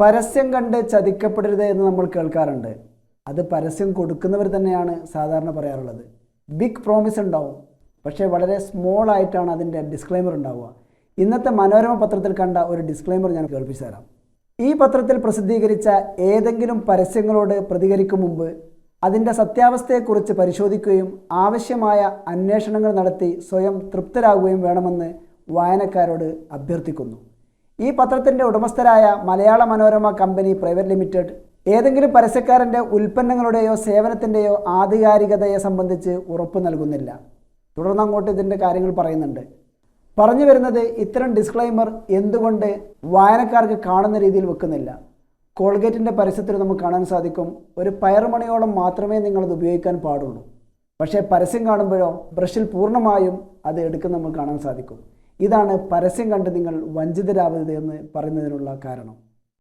പരസ്യം കണ്ട് ചതിക്കപ്പെടരുത് എന്ന് നമ്മൾ കേൾക്കാറുണ്ട്. അത് പരസ്യം കൊടുക്കുന്നവർ തന്നെയാണ് സാധാരണ പറയാറുള്ളത്. ബിഗ് പ്രോമിസ് ഉണ്ടാവും. പക്ഷേ വളരെ സ്മോൾ ആയിട്ടാണ് അതിന്റെ ഡിസ്ക്ലൈമർ ഉണ്ടാവുക. ഇന്നത്തെ മനോരമ പത്രത്തിൽ കണ്ട ഒരു ഡിസ്ക്ലൈമർ ഞാൻ കേൾപ്പിച്ചു തരാം. ഈ പത്രത്തിൽ പ്രസിദ്ധീകരിച്ച ഏതെങ്കിലും പരസ്യങ്ങളോട് പ്രതികരിക്കും മുമ്പ് അതിന്റെ സത്യാവസ്ഥയെക്കുറിച്ച് പരിശോധിക്കുകയും ആവശ്യമായ അന്വേഷണങ്ങൾ നടത്തി സ്വയം തൃപ്തരാകുകയും വേണമെന്ന് വായനക്കാരോട് അഭ്യർത്ഥിക്കുന്നു. ഈ പത്രത്തിന്റെ ഉടമസ്ഥരായ Malayala Manorama company private limited ഏതെങ്കിലും പരസ്യക്കാരന്റെ ഉൽപ്പന്നങ്ങളുടെയോ സേവനത്തിന്റെയോ ആധികാരികതയെ സംബന്ധിച്ച് ഉറപ്പ് നൽകുന്നില്ല. തുടർന്ന് അങ്ങോട്ട് ഇതിന്റെ കാര്യങ്ങൾ പറയുന്നുണ്ട്. പറഞ്ഞു വരുന്നത് ഇത്തരം ഡിസ്ക്ലൈമർ എന്തുകൊണ്ട് വായനക്കാർക്ക് കാണുന്ന രീതിയിൽ വെക്കുന്നില്ല? കോൾഗേറ്റിന്റെ പരസ്യത്തിൽ നമുക്ക് കാണാൻ സാധിക്കും ഒരു പയറുമണിയോളം മാത്രമേ നിങ്ങളത് ഉപയോഗിക്കാൻ പാടുള്ളൂ. പക്ഷേ പരസ്യം കാണുമ്പോഴോ ബ്രഷിൽ പൂർണമായും അത് എടുക്കുന്ന നമുക്ക് കാണാൻ സാധിക്കും. ഇതാണ് പരസ്യം കണ്ട് നിങ്ങൾ വഞ്ചിതരാവരുത് എന്ന് പറയുന്നതിനുള്ള കാരണം.